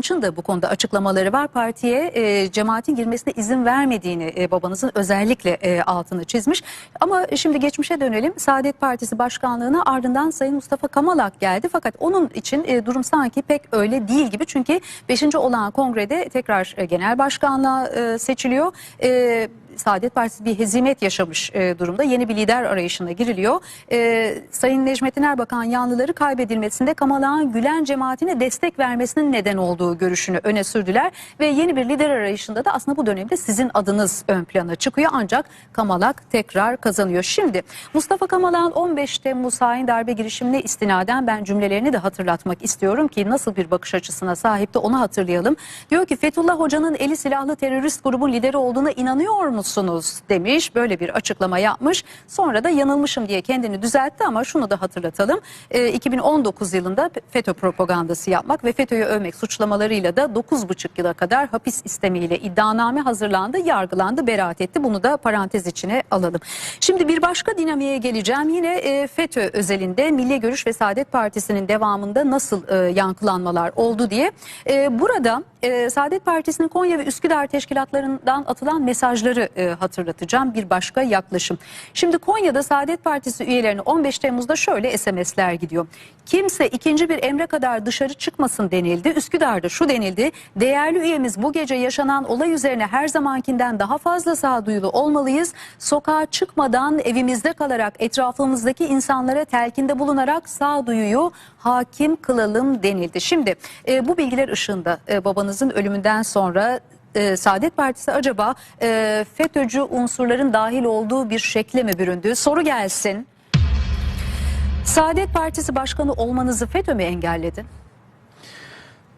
Kılınç'ın da bu konuda açıklamaları var. Partiye e, cemaatin girmesine izin vermediğini e, babanızın özellikle e, altını çizmiş. Ama şimdi geçmişe dönelim. Saadet Partisi başkanlığına ardından Sayın Mustafa Kamalak geldi. Fakat onun için e, durum sanki pek öyle değil gibi. Çünkü 5. olan kongrede tekrar e, genel başkanlığa e, seçiliyor. E, Saadet Partisi bir hezimet yaşamış e, durumda. Yeni bir lider arayışına giriliyor. E, Sayın Necmettin Erbakan yanlıları kaybedilmesinde Kamalak'ın Gülen cemaatine destek vermesinin neden olduğu görüşünü öne sürdüler. Ve yeni bir lider arayışında da aslında bu dönemde sizin adınız ön plana çıkıyor. Ancak Kamalak tekrar kazanıyor. Şimdi Mustafa Kamalak'ın 15 Temmuz hain darbe girişimine istinaden ben cümlelerini de hatırlatmak istiyorum ki nasıl bir bakış açısına sahipti onu hatırlayalım. Diyor ki Fethullah Hoca'nın eli silahlı terörist grubun lideri olduğuna inanıyor musunuz demiş. Böyle bir açıklama yapmış. Sonra da yanılmışım diye kendini düzeltti ama şunu da hatırlatalım. Ee, 2019 yılında FETÖ propagandası yapmak ve FETÖ'yü övmek suçlamalarıyla da 9,5 yıla kadar hapis istemiyle iddianame hazırlandı, yargılandı, beraat etti. Bunu da parantez içine alalım. Şimdi bir başka dinamiğe geleceğim. Yine e, FETÖ özelinde Milli Görüş ve Saadet Partisi'nin devamında nasıl e, yankılanmalar oldu diye. E, burada e, Saadet Partisi'nin Konya ve Üsküdar teşkilatlarından atılan mesajları e, hatırlatacağım bir başka yaklaşım. Şimdi Konya'da Saadet Partisi üyelerine 15 Temmuz'da şöyle SMS'ler gidiyor. Kimse ikinci bir emre kadar dışarı çıkmasın denildi. Üsküdar'da şu denildi. Değerli üyemiz bu gece yaşanan olay üzerine her zamankinden daha fazla sağduyulu olmalıyız. Sokağa çıkmadan evimizde kalarak etrafımızdaki insanlara telkinde bulunarak sağduyuyu hakim kılalım denildi. Şimdi e, bu bilgiler ışığında e, babanızın ölümünden sonra e, Saadet Partisi acaba e, FETÖ'cü unsurların dahil olduğu bir şekle mi büründü? Soru gelsin. Saadet Partisi başkanı olmanızı FETÖ mü engelledi?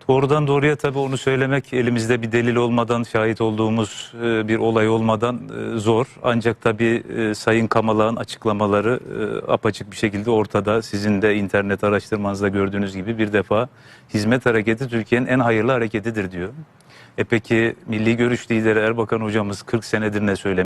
Doğrudan doğruya tabii onu söylemek elimizde bir delil olmadan, şahit olduğumuz e, bir olay olmadan e, zor. Ancak tabii e, Sayın Kamalak'ın açıklamaları apaçık bir şekilde ortada. Sizin de internet araştırmanızda gördüğünüz gibi bir defa hizmet hareketi Türkiye'nin en hayırlı hareketidir diyor. E peki Milli Görüş lideri Erbakan hocamız 40 senedir ne söylemiş?